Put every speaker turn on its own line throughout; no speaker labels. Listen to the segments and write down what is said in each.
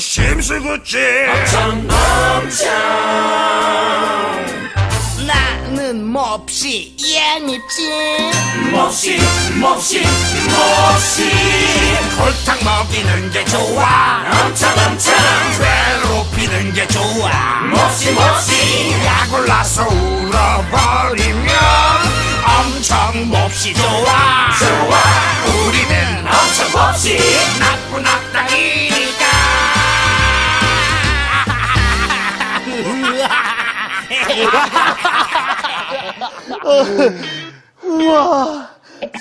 엄청 심술궂지.
나는 몹시 얄밉지.
몹시 몹시 몹시. 골탕 먹이는 게 좋아. 엄청 엄청. 괴롭히는 게 좋아. 몹시 몹시. 약을 나서 울어버리면 엄청 몹시 좋아
우와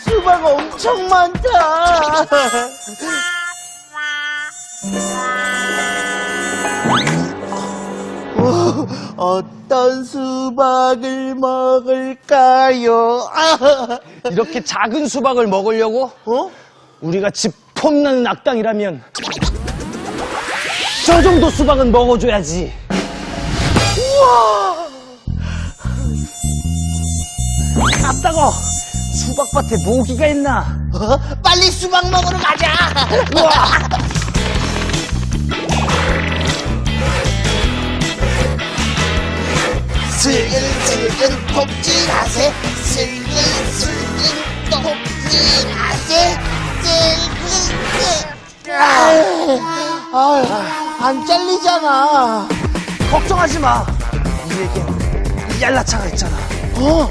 수박 엄청 많다 오, 어떤 수박을 먹을까요? 아,
이렇게 작은 수박을 먹으려고?
어?
우리가 집 폼나는 악당이라면 저 정도 수박은 먹어줘야지. 우와! 아따거! 수박밭에 모기가 있나?
어? 빨리 수박 먹으러 가자.
우와!
슬근슬근 폭진하세 슬근슬근 폭진하세 슬근슬근 아안 잘리잖아
걱정하지 마. 우리에겐 얄라차가 있잖아.
어?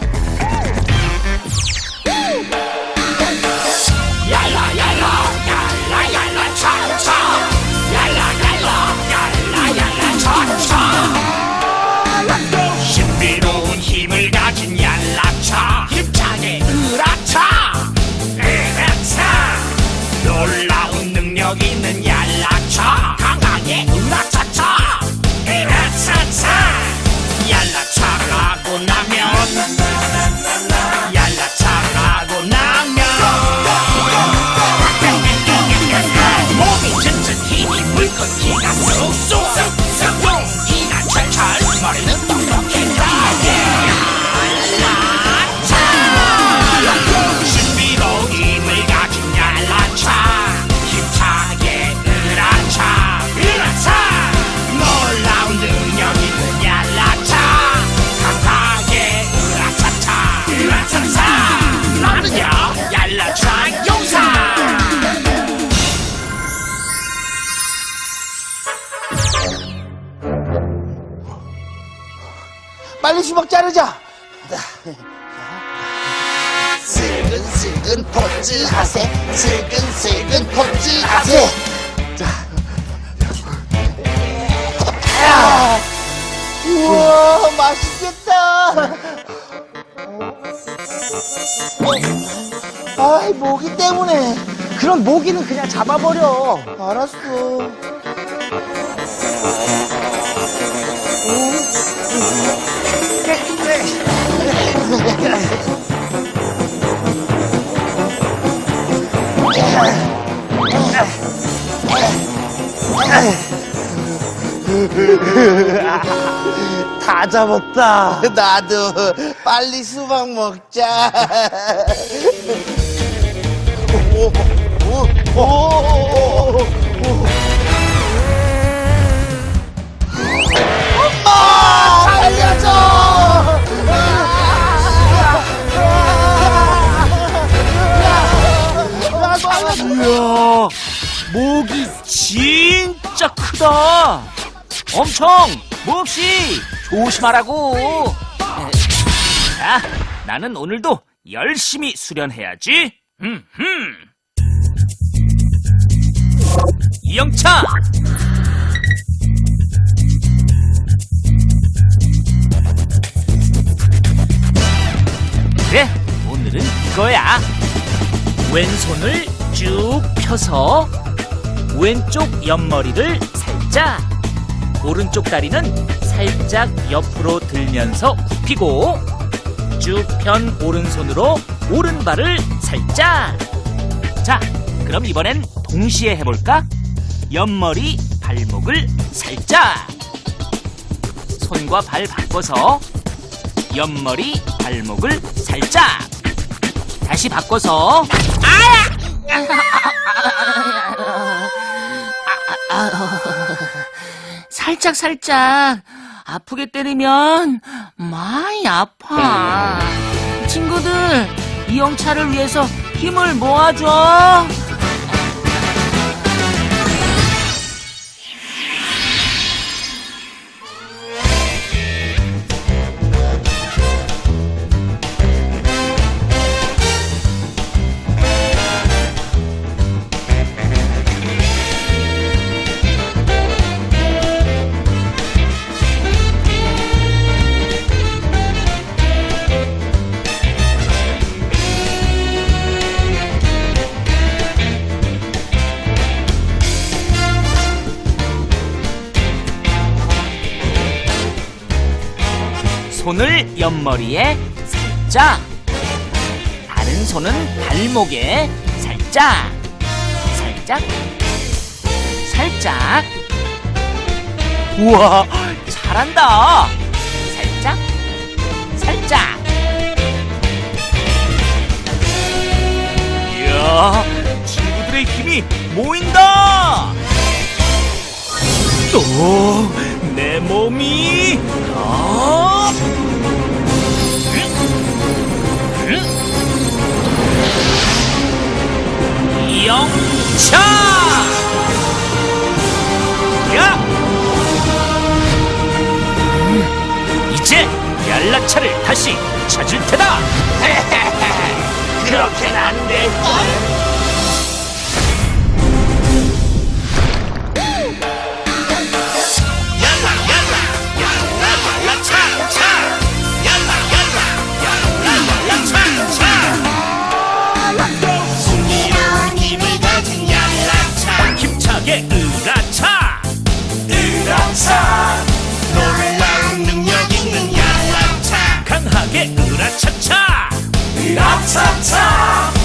얄
빨리 수박 자르자 슬근슬근 폭진하세 슬근슬근 폭진하세 자. 아, 우와 맛있겠다 어? 아이 모기 때문에
그런 모기는 그냥 잡아버려.
알았어
다 잡았다.
나도 빨리 수박 먹자. 오, 오, 오, 오, 오. 엄마! 살려줘!
이야, 목이 진짜 크다. 엄청 몹시 조심하라고. 자, 나는 오늘도 열심히 수련해야지. 흠흠. 이영차. 그래, 오늘은 이거야. 왼손을 쭉 펴서 왼쪽 옆머리를 살짝 오른쪽 다리는 살짝 옆으로 들면서 굽히고 쭉 편 오른손으로 오른발을 살짝. 자 그럼 이번엔 동시에 해볼까? 옆머리 발목을 살짝. 손과 발 바꿔서 옆머리 발목을 살짝. 다시 바꿔서 살짝 살짝 아프게 때리면 많이 아파. 친구들 이 영차를 위해서 힘을 모아줘. 손을 옆머리에 살짝. 다른 손은 발목에 살짝. 살짝. 살짝. 우와, 잘한다. 살짝. 살짝. 이야, 친구들의 힘이 모인다. 또, 내 몸이 더. 영차! 야! 음, 이제 얄라차를 다시 찾을 테다! 그렇게는 안 돼!
으라차차!
으라차차!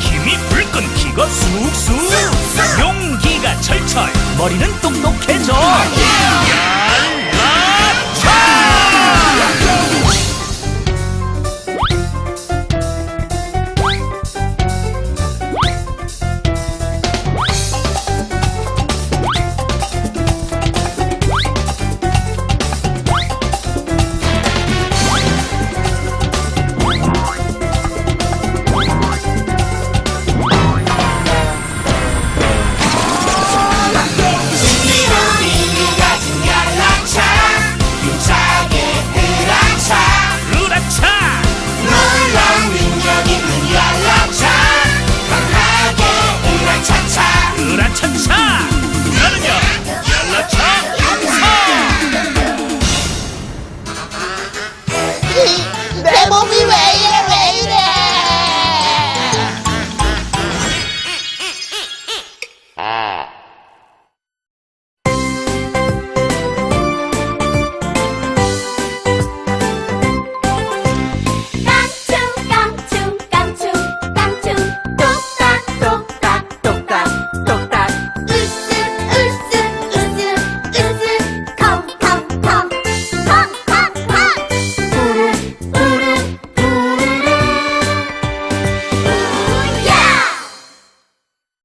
힘이 불끈 기고 쑥쑥. 용기가 철철 머리는 똑